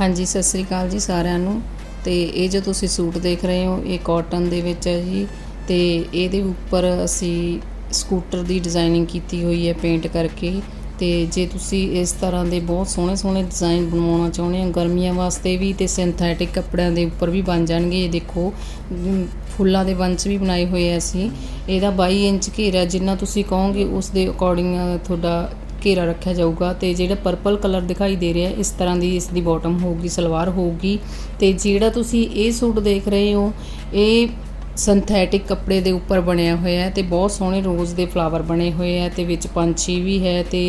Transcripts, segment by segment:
ਹਾਂਜੀ, ਸਤਿ ਸ੍ਰੀ ਅਕਾਲ ਜੀ ਸਾਰਿਆਂ ਨੂੰ। ਤੇ ਇਹ ਜੋ ਤੁਸੀਂ ਸੂਟ ਦੇਖ ਰਹੇ ਹੋ, ਇਹ ਕਾਟਨ ਦੇ ਵਿੱਚ ਹੈ ਜੀ। ਤੇ ਇਹਦੇ ਉੱਪਰ ਅਸੀਂ ਸਕੂਟਰ ਦੀ ਡਿਜ਼ਾਈਨਿੰਗ ਕੀਤੀ ਹੋਈ ਹੈ ਪੇਂਟ ਕਰਕੇ। ਤੇ ਜੇ ਤੁਸੀਂ ਇਸ ਤਰ੍ਹਾਂ ਦੇ ਬਹੁਤ ਸੋਹਣੇ ਸੋਹਣੇ ਡਿਜ਼ਾਈਨ ਬਣਵਾਉਣਾ ਚਾਹੁੰਦੇ ਹੋ, ਗਰਮੀਆਂ ਵਾਸਤੇ ਵੀ ਤੇ ਸਿੰਥੈਟਿਕ ਕੱਪੜਿਆਂ ਦੇ ਉੱਪਰ ਵੀ ਬਣ ਜਾਣਗੇ। ਇਹ ਦੇਖੋ ਫੁੱਲਾਂ ਦੇ ਬੰਚ ਵੀ ਬਣਾਏ ਹੋਏ ਆ ਅਸੀਂ। ਇਹਦਾ 22 ਇੰਚ ਘੇਰਾ ਜਿੰਨਾ ਤੁਸੀਂ ਕਹੋਗੇ, ਉਸ ਦੇ ਅਕੋਰਡਿੰਗ ਤੁਹਾਡਾ ਘੇਰਾ ਰੱਖਿਆ ਜਾਊਗਾ ਤੇ ਜਿਹੜਾ ਪਰਪਲ ਕਲਰ ਦਿਖਾਈ ਦੇ ਰਿਹਾ, ਇਸ ਤਰ੍ਹਾਂ ਦੀ ਇਸ ਦੀ ਬਾਟਮ ਹੋਊਗੀ, ਸਲਵਾਰ ਹੋਊਗੀ ਤੇ ਜਿਹੜਾ ਤੁਸੀਂ ਇਹ ਸੂਟ ਦੇਖ ਰਹੇ ਹੋ, ਇਹ ਸਿੰਥੈਟਿਕ ਕੱਪੜੇ ਦੇ ਉੱਪਰ ਬਣਿਆ ਹੋਇਆ ਹੈ ਤੇ ਬਹੁਤ ਸੋਹਣੇ ਰੋਜ਼ ਦੇ ਫਲਾਵਰ ਬਣੇ ਹੋਏ ਆ ਤੇ ਵਿੱਚ ਪੰਛੀ ਵੀ ਹੈ ਤੇ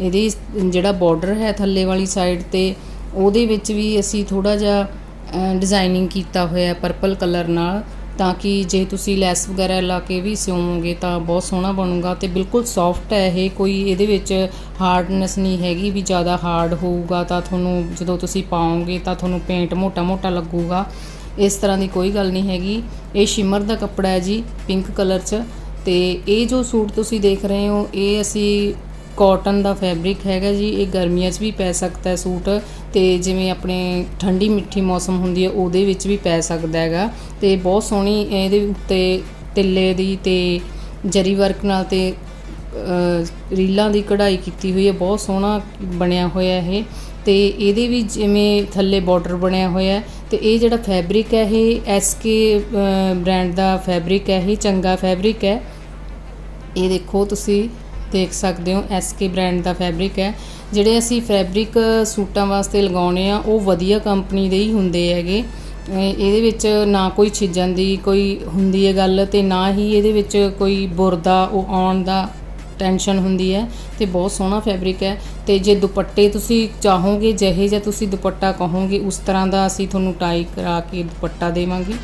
ਇਹਦੀ ਜਿਹੜਾ ਬਾਰਡਰ ਹੈ ਥੱਲੇ ਵਾਲੀ ਸਾਈਡ ਤੇ, ਉਹਦੇ ਵਿੱਚ ਵੀ ਅਸੀਂ ਥੋੜਾ ਜਿਹਾ ਡਿਜ਼ਾਈਨਿੰਗ ਕੀਤਾ ਹੋਇਆ ਪਰਪਲ ਕਲਰ ਨਾਲ ਤਾਂ ਕਿ ਜੇ ਤੁਸੀਂ ਲੈਸ ਵਗੈਰਾ ਲਾ ਕੇ ਵੀ ਸਿਉਂਗੇ ਤਾਂ ਬਹੁਤ ਸੋਹਣਾ ਬਣੂਗਾ ਤੇ ਬਿਲਕੁਲ ਸੌਫਟ ਹੈ ਇਹ, ਕੋਈ ਇਹਦੇ ਵਿੱਚ ਹਾਰਡਨੈਸ ਨਹੀਂ ਹੈਗੀ ਵੀ ਜ਼ਿਆਦਾ ਹਾਰਡ ਹੋਊਗਾ ਤਾਂ ਤੁਹਾਨੂੰ ਜਦੋਂ ਤੁਸੀਂ ਪਾਓਗੇ ਤਾਂ ਤੁਹਾਨੂੰ ਪੇਂਟ ਮੋਟਾ-ਮੋਟਾ ਲੱਗੂਗਾ। ਇਸ ਤਰ੍ਹਾਂ ਦੀ ਕੋਈ ਗੱਲ ਨਹੀਂ ਹੈਗੀ। ਇਹ ਸ਼ਿਮਰ ਦਾ ਕੱਪੜਾ ਹੈ ਜੀ ਪਿੰਕ ਕਲਰ 'ਚ ਤੇ ਇਹ ਜੋ ਸੂਟ ਤੁਸੀਂ ਦੇਖ ਰਹੇ ਹੋ, ਇਹ ਅਸੀਂ ਕੋਟਨ ਦਾ ਫੈਬਰਿਕ ਹੈਗਾ ਜੀ, ਇਹ ਗਰਮੀਆਂ 'ਚ ਵੀ ਪੈ ਸਕਦਾ ਹੈ ਸੂਟ ਤੇ ਜਿਵੇਂ ਆਪਣੇ ਠੰਡੀ ਮਿੱਠੀ ਮੌਸਮ ਹੁੰਦੀ ਹੈ, ਉਹਦੇ ਵਿੱਚ ਵੀ ਪੈ ਸਕਦਾ ਹੈਗਾ ਤੇ ਬਹੁਤ ਸੋਹਣੀ ਇਹਦੇ ਉੱਤੇ ਤਿੱਲੇ ਦੀ ਤੇ ਜਰੀ ਵਰਕ ਨਾਲ ਤੇ ਰੀਲਾਂ ਦੀ ਕਢਾਈ ਕੀਤੀ ਹੋਈ ਹੈ, ਬਹੁਤ ਸੋਹਣਾ ਬਣਿਆ ਹੋਇਆ ਇਹ ਤੇ ਇਹਦੇ ਵੀ ਜਿਵੇਂ ਥੱਲੇ ਬਾਰਡਰ ਬਣਿਆ ਹੋਇਆ ਹੈ ਤੇ ਇਹ ਜਿਹੜਾ ਫੈਬਰਿਕ ਹੈ, ਇਹ ਐਸਕੇ ਬ੍ਰਾਂਡ ਦਾ ਫੈਬਰਿਕ ਹੈ, ਇਹ ਚੰਗਾ ਫੈਬਰਿਕ ਹੈ। ਇਹ ਦੇਖੋ ਤੁਸੀਂ ਦੇਖ ਸਕਦੇ ਹੋ ਐਸਕੇ ਬ੍ਰਾਂਡ ਦਾ ਫੈਬਰਿਕ ਹੈ। ਜਿਹੜੇ ਅਸੀਂ ਫੈਬਰਿਕ ਸੂਟਾਂ ਵਾਸਤੇ ਲਗਾਉਣੇ ਆ, ਉਹ ਵਧੀਆ ਕੰਪਨੀ ਦੇ ਹੀ ਹੁੰਦੇ ਹੈਗੇ। ਇਹਦੇ ਵਿੱਚ ਨਾ ਕੋਈ ਛਿੱਜਣ ਦੀ ਕੋਈ ਹੁੰਦੀ ਹੈ ਗੱਲ ਤੇ ਨਾ ਹੀ ਇਹਦੇ ਵਿੱਚ ਕੋਈ ਬੁਰਦਾ, ਉਹ ਆਉਣ ਦਾ ਟੈਨਸ਼ਨ ਹੁੰਦੀ ਹੈ ਤੇ ਬਹੁਤ ਸੋਹਣਾ ਫੈਬਰਿਕ ਹੈ। ਤੇ ਜੇ ਦੁਪੱਟੇ ਤੁਸੀਂ ਚਾਹੋਗੇ, ਜਿਹੇ ਜਿਹਾ ਤੁਸੀਂ ਦੁਪੱਟਾ ਕਹੋਗੇ, ਉਸ ਤਰ੍ਹਾਂ ਦਾ ਅਸੀਂ ਤੁਹਾਨੂੰ ਟਾਈ ਕਰਾ ਕੇ ਦੁਪੱਟਾ ਦੇਵਾਂਗੇ।